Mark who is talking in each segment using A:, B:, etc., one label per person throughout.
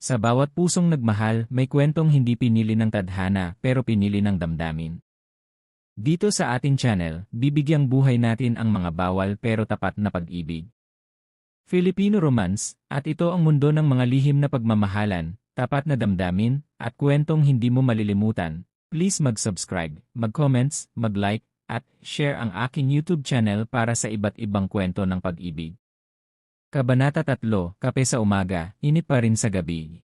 A: Sa bawat pusong nagmahal, may kwentong hindi pinili ng tadhana pero pinili ng damdamin. Dito sa ating channel, bibigyang buhay natin ang mga bawal pero tapat na pag-ibig. Filipino Romance, at ito ang mundo ng mga lihim na pagmamahalan, tapat na damdamin, at kwentong hindi mo malilimutan. Please mag-subscribe, mag-comments, mag-like, at share ang aking YouTube channel para sa iba't ibang kwento ng pag-ibig. Kabanata 3, Kape sa umaga, init pa rin sa gabi.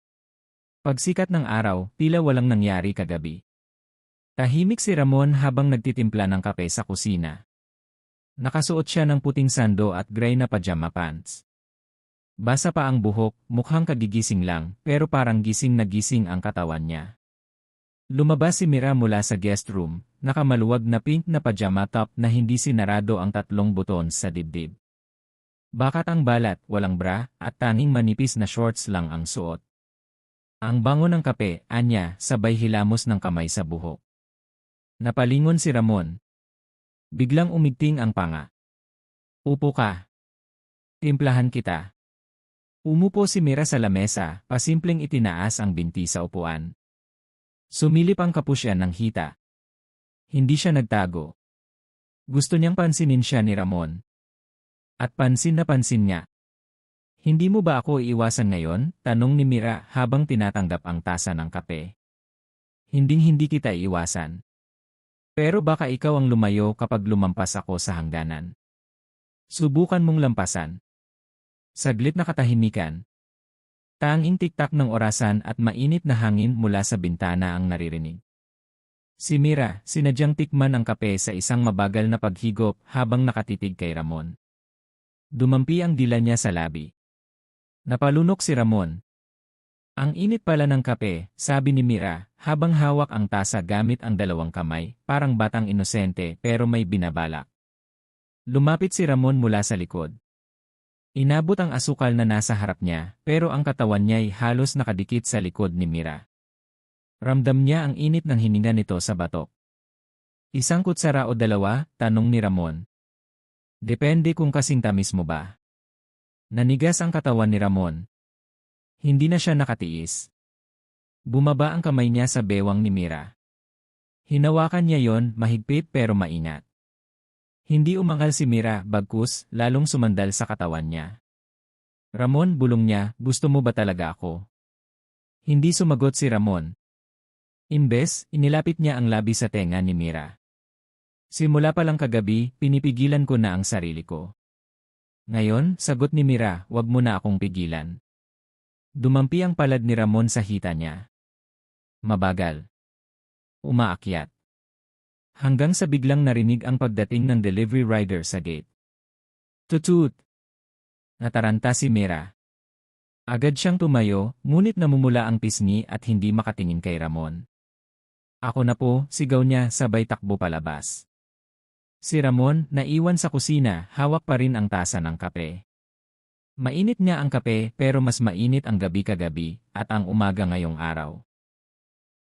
A: Pagsikat ng araw, tila walang nangyari kagabi. Tahimik si Ramon habang nagtitimpla ng kape sa kusina. Nakasuot siya ng puting sando at gray na pajama pants. Basa pa ang buhok, mukhang kagigising lang, pero parang gising na gising ang katawan niya. Lumabas si Mira mula sa guest room, nakamaluwag na pink na pajama top na hindi sinarado ang tatlong buton sa dibdib. Bakat ang balat, walang bra, at tanging manipis na shorts lang ang suot. Ang bango ng kape, anya, sabay hilamos ng kamay sa buhok. Napalingon si Ramon. Biglang umigting ang panga. Upo ka. Timplahan kita. Umupo si Mira sa lamesa, pasimpleng itinaas ang binti sa upuan. Sumilip ang kapusyan ng hita. Hindi siya nagtago. Gusto niyang pansinin siya ni Ramon. At pansin na pansin niya. Hindi mo ba ako iiwasan ngayon? Tanong ni Mira habang tinatanggap ang tasa ng kape. Hinding-hindi kita iiwasan. Pero baka ikaw ang lumayo kapag lumampas ako sa hangganan. Subukan mong lampasan. Saglit na katahimikan. Tanging tiktak ng orasan at mainit na hangin mula sa bintana ang naririnig. Si Mira, sinadyang tikman ang kape sa isang mabagal na paghigop habang nakatitig kay Ramon. Dumampi ang dila niya sa labi. Napalunok si Ramon, ang init pala ng kape, sabi ni Mira, habang hawak ang tasa gamit ang dalawang kamay, parang batang inosente pero may binabalak. Lumapit si Ramon mula sa likod. Inabot ang asukal na nasa harap niya, pero ang katawan niya'y halos nakadikit sa likod ni Mira. Ramdam niya ang init ng hininga nito sa batok. Isang kutsara o dalawa, tanong ni Ramon. Depende kung kasing tamis mo ba. Nanigas ang katawan ni Ramon, hindi na siya nakatiis. Bumaba ang kamay niya sa bewang ni Mira. Hinawakan niya yon mahigpit pero maingat. Hindi umangal si Mira, bagkus, lalong sumandal sa katawan niya. Ramon, bulong niya, gusto mo ba talaga ako? Hindi sumagot si Ramon. Imbes, inilapit niya ang labi sa tenga ni Mira. Simula pa lang kagabi, pinipigilan ko na ang sarili ko. Ngayon, sagot ni Mira, wag mo na akong pigilan. Dumampi ang palad ni Ramon sa hita niya. Mabagal. Umaakyat. Hanggang sa biglang narinig ang pagdating ng delivery rider sa gate. Tutut! Nataranta si Mira. Agad siyang tumayo, ngunit namumula ang pisngi at hindi makatingin kay Ramon. Ako na po, sigaw niya sabay takbo palabas. Si Ramon, naiwan sa kusina, hawak pa rin ang tasa ng kape. Mainit niya ang kape pero mas mainit ang gabi kagabi at ang umaga ngayong araw.